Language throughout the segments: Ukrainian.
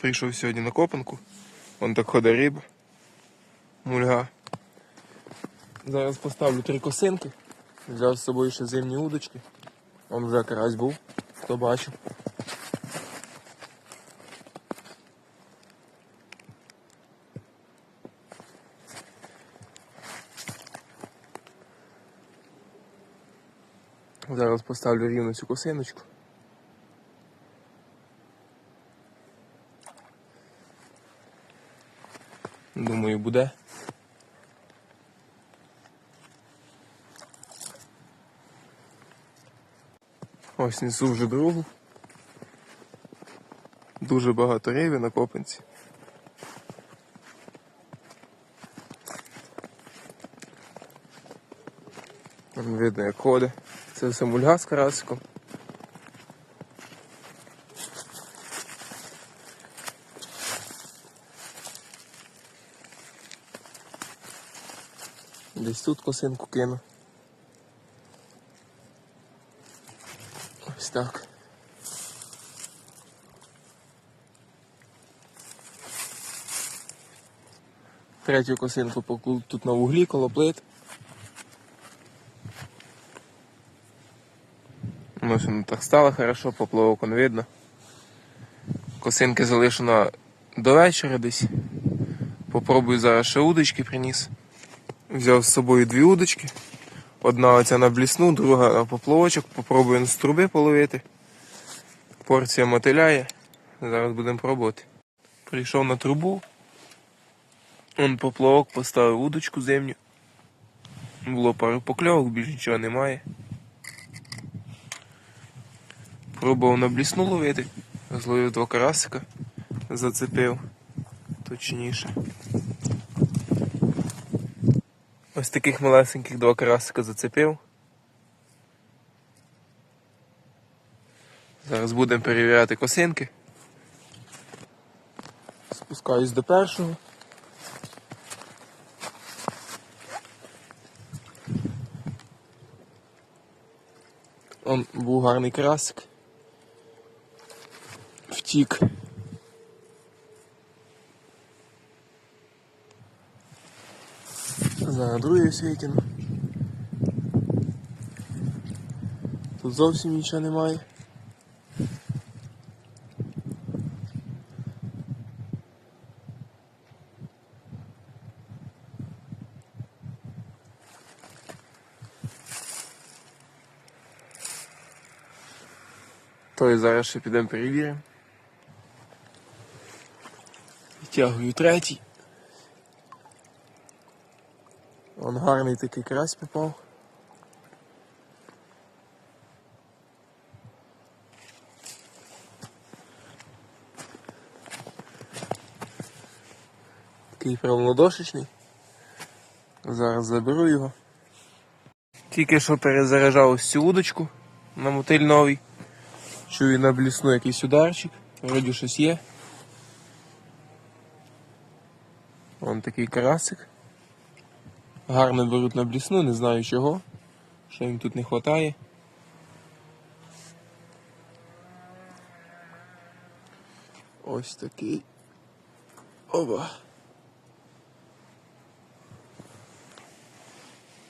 Прийшов сьогодні на копанку. Вон так ходить риба. Мульга. Зараз поставлю три косинки. Взяв з собою ще зимні удочки. Вон вже карась був, хто бачив. Зараз поставлю рівно цю косиночку. Думаю, буде. Ось несу вже другу. Дуже багато риби на копанці. Там видно, як ходить. Це все мульга з карасиком. Десь тут косинку кину. Ось так. Третю косинку покладу тут на вуглі коло плит. Ну, що не так стало хорошо, поплавок он видно. Косинки залишено до вечора десь. Попробую зараз ще удочки приніс. Взяв з собою дві удочки. Одна оця на блісну, друга на поплавочок. Попробую з труби половити. Порція мотиляє. Зараз будемо пробувати. Прийшов на трубу. Он поплавок поставив удочку зимню. Було пару покльовок, більше нічого немає. Пробував на блісну ловити. Зловив два карасика. Зацепив. Точніше. Ось таких малесеньких два карасика зацепив. Зараз будемо перевіряти косинки. Спускаюсь до першого. Он був гарний карасик. Втік. Зараз другий світін. Тут зовсім нічого немає. То зараз ще підемо перевіримо. Витягую третій. Вон гарний такий карась попав. Такий правнодошечний. Зараз заберу його. Тільки що перезаряджав ось цю удочку на мотиль новий. Чую на блісну якийсь ударчик. Вроді щось є. Вон такий карасик. Гарно беруть на блісну, не знаю чого. Що їм тут не вистачає. Ось такий. Оба.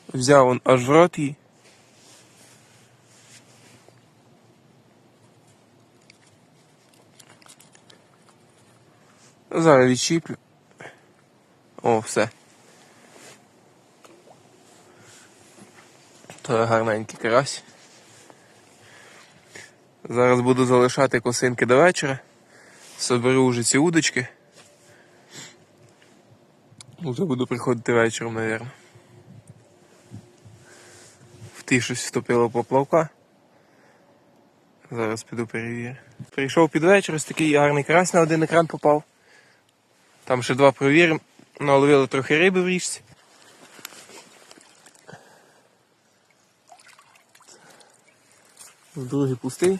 Взяв он аж в рот її. Зараз відчіплю. О, все. То гарненький карась. Зараз буду залишати косинки до вечора. Соберу вже ці удочки. Уже буду приходити вечором, мабуть. В ті щось вступило поплавка. Зараз піду перевірю. Прийшов під вечір, ось такий гарний карась на один екран попав. Там ще два провіримо. Наловили трохи риби в річці. другий пустий.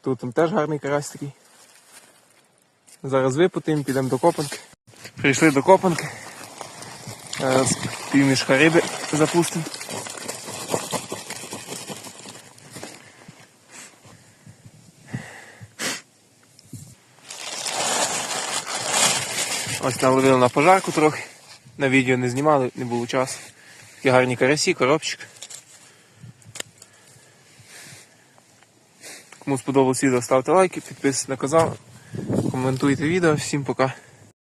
Тут там теж гарний карась такий. Зараз випутаємо, підемо до копанки. Прийшли до копанки. Зараз півмішка риби запустимо. Ось наловили на пожарку трохи. На відео не знімали, не було часу. Такі гарні карасі, коробчик. Кому сподобалось відео, ставте лайки, підписуйтесь на канал, коментуйте відео. Всім пока.